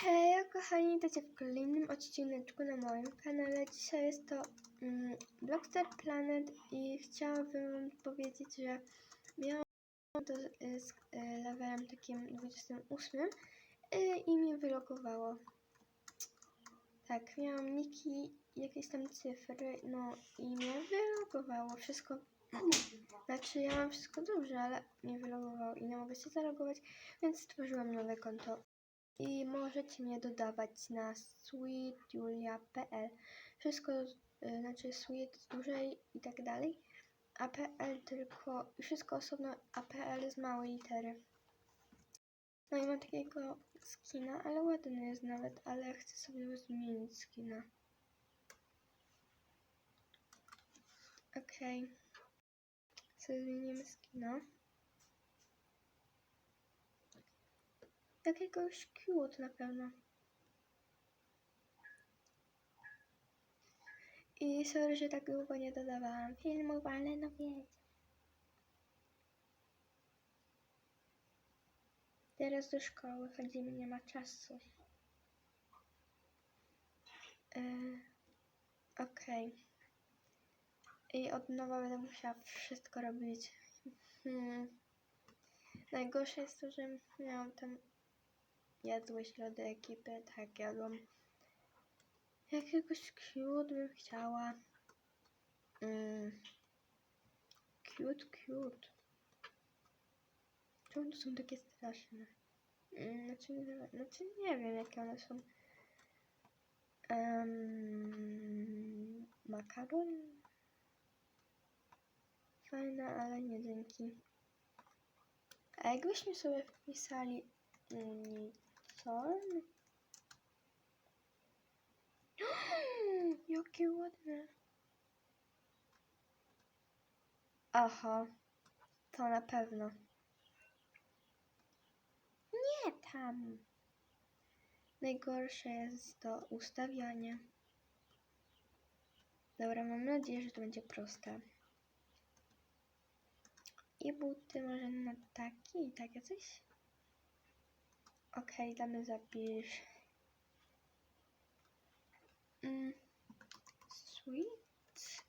Hej, kochani, witajcie w kolejnym odcineczku na moim kanale. Dzisiaj jest to mm, Blockstar Planet i chciałabym powiedzieć, że miałam to z y, levelem takim 28 y, i mnie wylogowało. Tak, miałam niki, jakieś tam cyfry, no i mnie wylogowało. Wszystko, znaczy ja mam wszystko dobrze, ale mnie wylogowało i nie mogę się zalogować, więc stworzyłam nowe konto i możecie mnie dodawać na sweetjulia.pl. Wszystko, y, znaczy sweet z dużej i tak dalej, a PL tylko, i wszystko osobno, a PL z małej litery. No i mam takiego skina, ale ładny jest nawet, ale chcę sobie zmienić skina. Okej. Okay. Sobie zmienimy skina. Jakiegoś cute na pewno. I sorry, że tak długo nie dodawałam filmów, ale no wiecie. Teraz do szkoły chodzimy, nie ma czasu. Yy, Okej. I od nowa będę musiała wszystko robić. Hmm. Najgorsze jest to, że miałam tam Jadłeś lody ekipy? Tak, jadłam. Jakiegoś cute bym chciała. Mm. Cute, cute. Czemu to są takie straszne? Mm, znaczy, znaczy nie wiem jakie one są. Um, makaron? Fajne, ale nie dzięki. A jakbyśmy sobie wpisali Unicorn? Jakie ładne. Aha, to na pewno. Nie tam. Najgorsze jest to ustawianie. Dobra, mam nadzieję, że to będzie proste. I buty może na taki i takie coś? Okej, damy zapisz. Mm. Sweet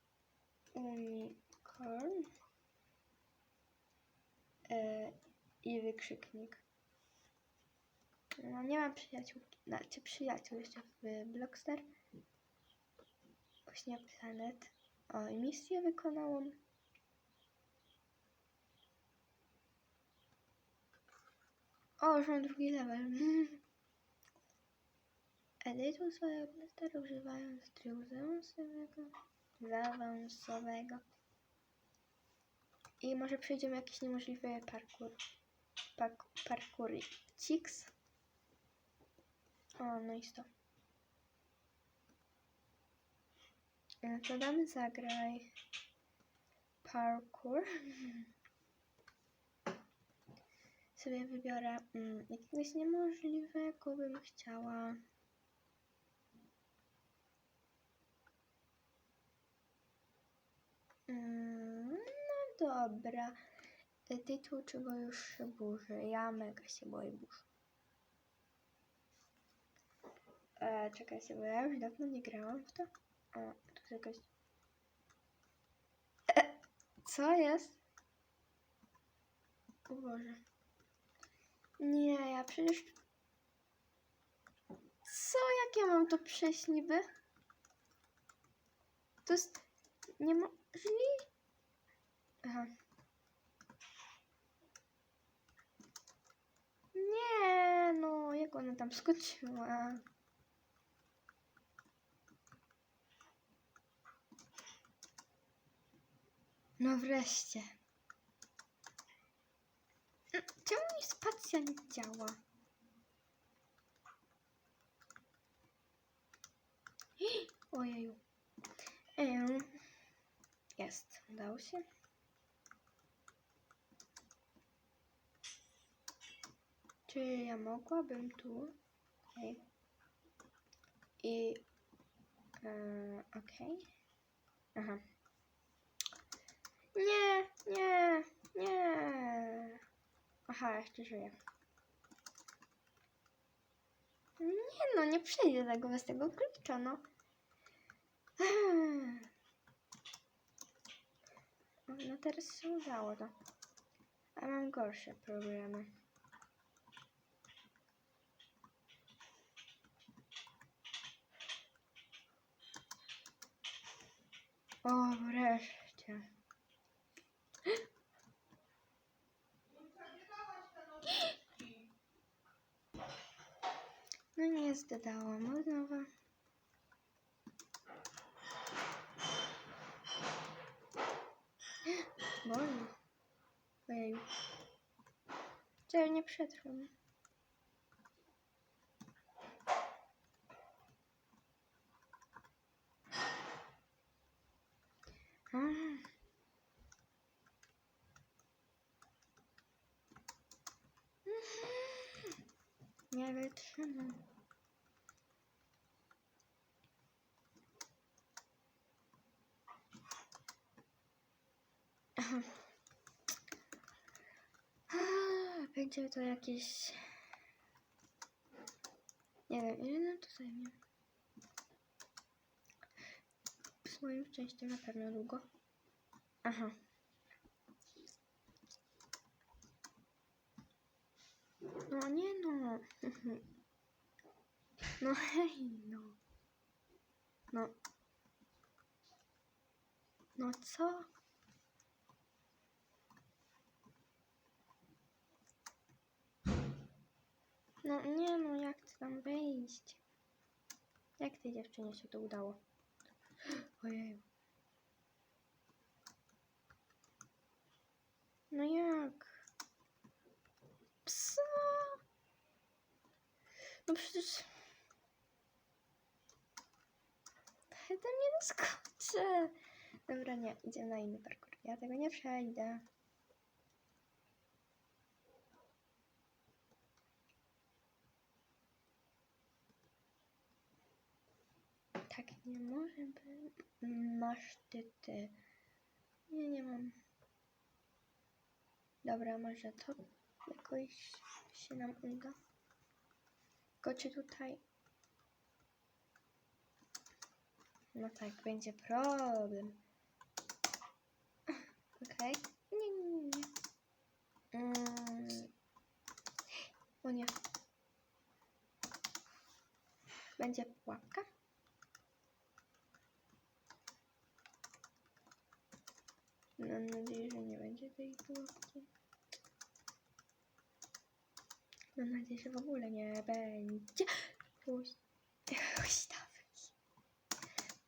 unicorn. E, I wykrzyknik. No nie mam przyjaciół, znaczy przyjaciół jeszcze w Blockstar. Właśnie Planet. O, i misję wykonałam. O, już mam drugi level. Edytu swojego plastera używając trybu zaawansowego. Zaawansowego. I może przejdziemy jakiś niemożliwy parkour. Park, parkour Cix. O, no i to. No to damy zagraj parkour. sobie wybiorę mm, jakiegoś niemożliwego bym chciała. Mm, no dobra. Tytuł, czego już się burzy. Ja mega się boję burz. E, bo ja już dawno nie grałam w to. O, tu jest jakaś... E, co jest? O Boże. Nie, ja przecież... Co? Jak ja mam to przejść niby? To jest niemożliwe. Aha. Nie, no, jak ona tam skoczyła? No wreszcie. Czemu mi spacja nie działa? Ehm. Jest. Udało się. Czy ja mogłabym tu? Okej. I... E, Okej. Aha. Nie, nie, nie. Aha, jeszcze żyję. nie no, nie przejdę tego bez tego klucza, no. No teraz się udało to. A mam gorsze problemy. O, wreszcie. No zdadałam od nowa. Boli. Ojej. Wcale nie przetrwam. A. Nie wytrzymam. Aha. Będzie to jakieś... Nie wiem, ile nam to zajmie. Z moim szczęściem na pewno długo. Aha. No nie no. No hej no. No. No co? No nie no, jak ty tam wejść? Jak tej dziewczynie się to udało? Ojej. No jak? Co? No przecież... Ja tam nie doskoczę. Dobra, nie, idziemy na inny parkour. Ja tego nie przejdę. Tak nie może być. Masz ty, ty. Nie, nie mam. Dobra, może to jakoś się nam uda. Czy tutaj... No tak, będzie problem. Okej. Nie, nie, nie, nie. Mm. O nie. Będzie pułapka? Mam nadzieję, że nie będzie tej pułapki. Mam nadzieję, że w ogóle nie będzie. Ustawić.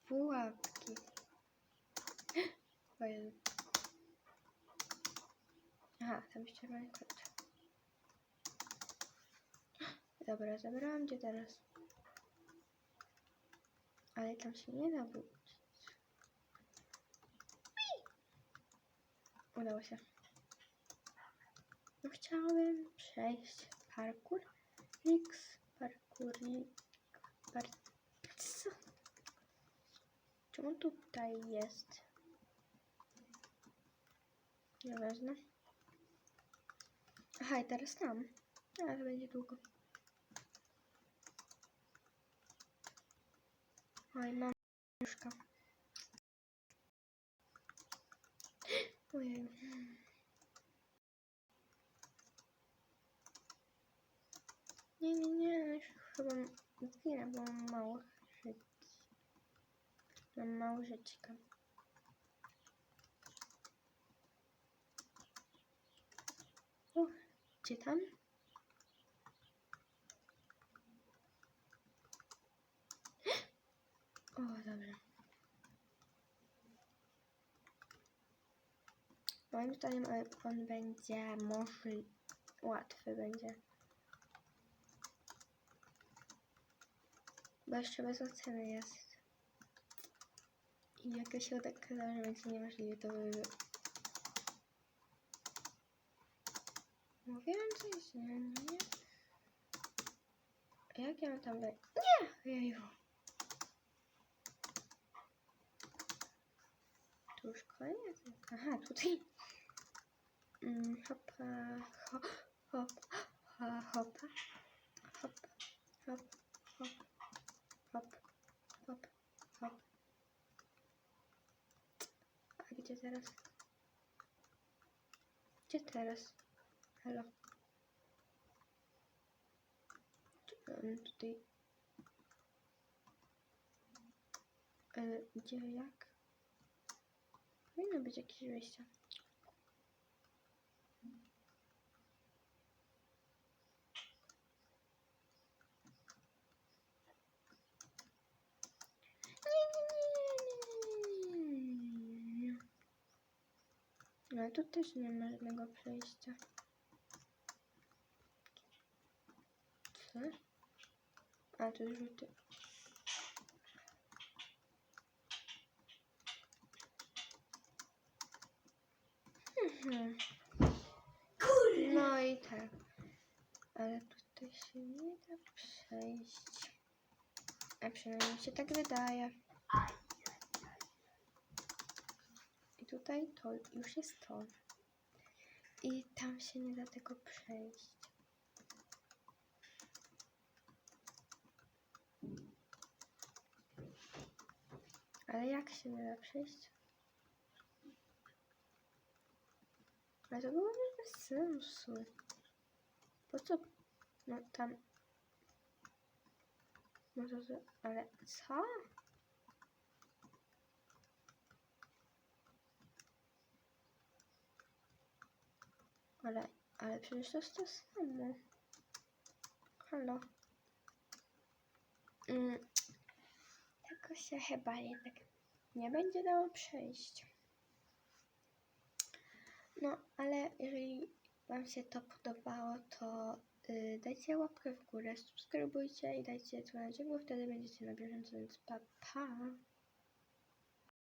Pułapki. O Jezu. Aha, tam jeszcze czerwony klucz. Dobra, zabrałam cię teraz. Ale tam się nie da wrócić. Udało się. No chciałem przejść parkour. X, parkour, par... Co? Czemu tutaj jest? Nieważne. Aha, i teraz tam. Ale będzie długo. Oj, mam nóżka. Ojej. Nie, nie, nie, już chyba zginę, bo mam mało żyć. Mam mało żyćka. O, gdzie tam? O, dobra. Moim zdaniem on będzie możliwy. Łatwy będzie. Bo jeszcze bez oceny jest. I jak ja się okazało, że będzie niemożliwy, to by... Mówiłam coś, nie, nie. Jak ja mam tam? Nie! Jeju. To już kolejny? Aha, tutaj. Mm, hopa, hop, hop, hopa, hop, hop, hop, hop, hop, hop. A gdzie teraz? Gdzie teraz? Halo. Um, tutaj. E, gdzie jak? Powinno być jakieś wejście. Nie, nie, nie, nie, nie, nie. No tu też nie. No i tak. Ale tutaj się nie da przejść. A przynajmniej się tak wydaje. I tutaj to już jest to. I tam się nie da tego przejść. Ale jak się nie da przejść? Ale to było bez sensu. Po co? No tam. No to, to ale co? Ale, ale przecież to jest to samo. Halo. Mm. Tego się chyba jednak nie będzie dało przejść. No, ale jeżeli Wam się to podobało, to y, dajcie łapkę w górę, subskrybujcie i dajcie dzwoneczek, bo wtedy będziecie na bieżąco, więc pa, pa!